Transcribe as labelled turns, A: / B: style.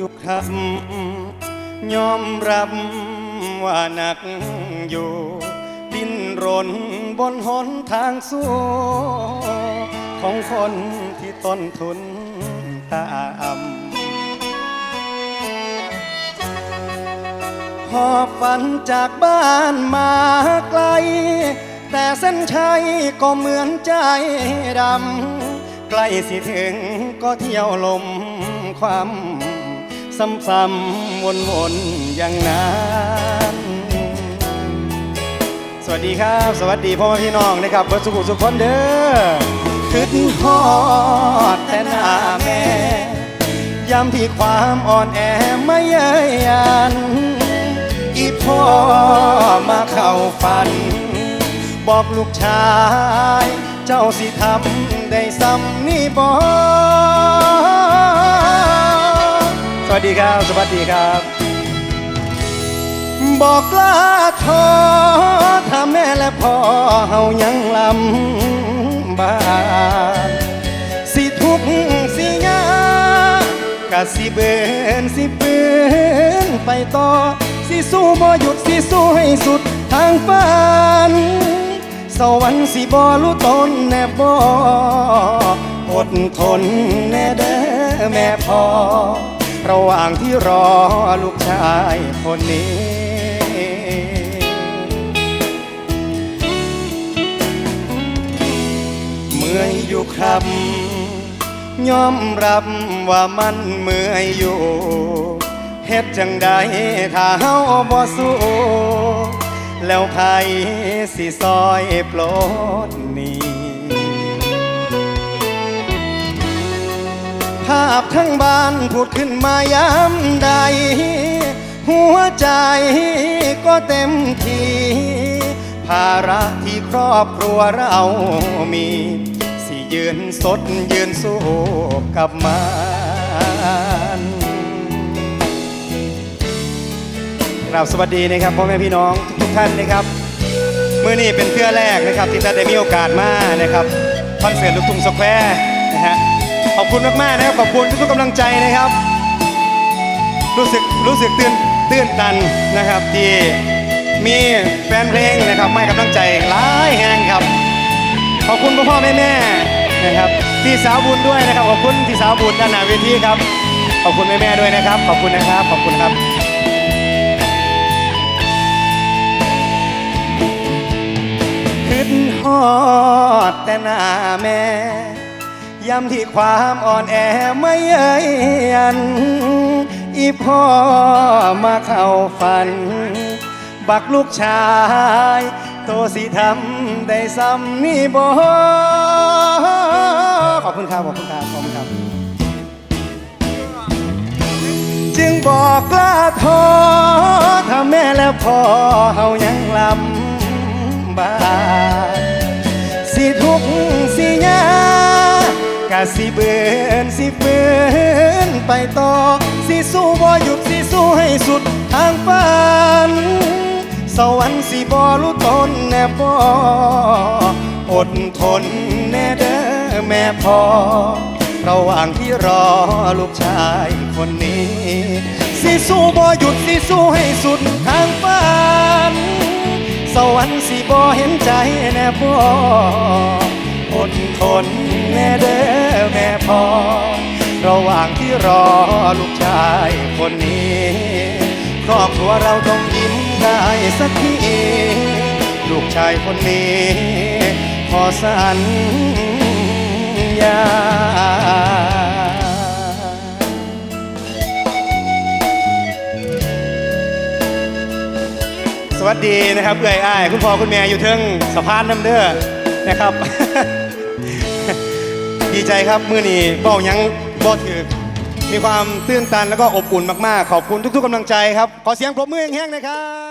A: อยู่ครับยอมรับว่าหนักอยู่ ดิ้นรนบนหนทางสู้ของคนที่ต้นทุนตาอ่ำหอบฝันจากบ้านมาไกล แต่เส้นชัยก็เหมือนใจดำใกล้สิถึงก็เที่ยวลมความ ซ้ำๆวนๆอย่างนั้นสวัสดีครับ สวัสดีพ่อแม่พี่น้องนะครับเบิร์สุขุสุขคนเด้อขึ้นฮอดแต่หน้าแม่ย้ำที่ความอ่อนแอไม่เย้ยยันอีพ่อมาเข้าฝัน บอกลูกชาย เจ้าสิทำได้ซ้ำนี่บอส วัสดีครับ สวัสดีครับ บอกลาท้อถ้าแม่และพ่อเฮายังลำบากสิทุกสิยากะสิเบินสิปืนไปต่อ สิสู้บ่หยุดสิสู้ให้สุดทางฝันสวรรค์สิบ่รู้ตนแน่บ่อดทนแน่เด้อแม่พ่อ ระหว่างที่รอลูกชายคนนี้ เมื่อยอยู่ครับยอมรับว่ามันเมื่อยอยู่เฮ็ดจังใดถ้าเฮาบ่สู้แล้วใครสิซอยปลดนี้ ภาพทั้งบ้านพูดขึ้นมาย้ำใด หัวใจก็เต็มทีภาระที่ครอบครัวเรามี สิยืนสดยืนสู้กับมันกราบสวัสดีนะครับพ่อแม่พี่น้องทุกท่านนะครับเมื่อนี้เป็นเพื่อแรกนะครับ ที่ท่านได้มีโอกาสมานะครับคอนเสิร์ตลูกทุ่งสแควร์นะฮะ ขอบคุณมากๆนะครับขอบคุณทุกๆกำลังใจนะครับ รู้สึกรู้สึกตื่นตื่นตันนะครับที่มีแฟนเพลงนะครับไม่กำลังใจหลายแห่งครับ ขอบคุณพ่อพ่อแม่แม่นะครับพี่สาวบุญด้วยนะครับขอบคุณพี่สาวบุญด้านหน้าเวทีครับ ขอบคุณแม่แม่ด้วยนะครับ ขอบคุณนะครับขอบคุณครับขึ้นฮอดแต่หน้าแม่ ย้ำที่ความอ่อนแอไม่เย้ยยัน อีพ่อมาเข้าฝัน บักลูกชาย โตสิทำได้ซ้ำนี่บ่ขอบคุณครับ ขอบคุณครับ ขอบคุณครับ จึงบอกกล้าท้อถ้าแม่และพ่อเฮายังลำบากสิทุกสิยา สิเบือนสิฝืนไปต่อ สิสู้บ่หยุดสิสู้ให้สุดทางฝัน สวรรค์สิบ่รู้ตนแน่บ่อดทนแน่เด้อแม่พ่อระหว่างที่รอลูกชายคนนี้ สิสู้บ่หยุดสิสู้ให้สุดทางฝัน สวรรค์สิบ่เห็นใจแน่บ่อดทน แน่เด้อแม่พ่อระหว่างที่รอลูกชายคนนี้ครอบครัวเราต้องยิ้มได้สักทีลูกชายคนนี้ขอสัญญาสวัสดีนะครับเอื้อยอ้าย คุณพ่อคุณแม่อยู่เทิงสะพานน้ำเด้อนะครับ ดีใจครับมื่อนี้เบ้ายังบ่ถือมีความตื้นตันแล้วก็อบอุ่นมากๆ ขอบคุณทุกๆกำลังใจครับ ขอเสียงปรบมือแห้งๆนะครับ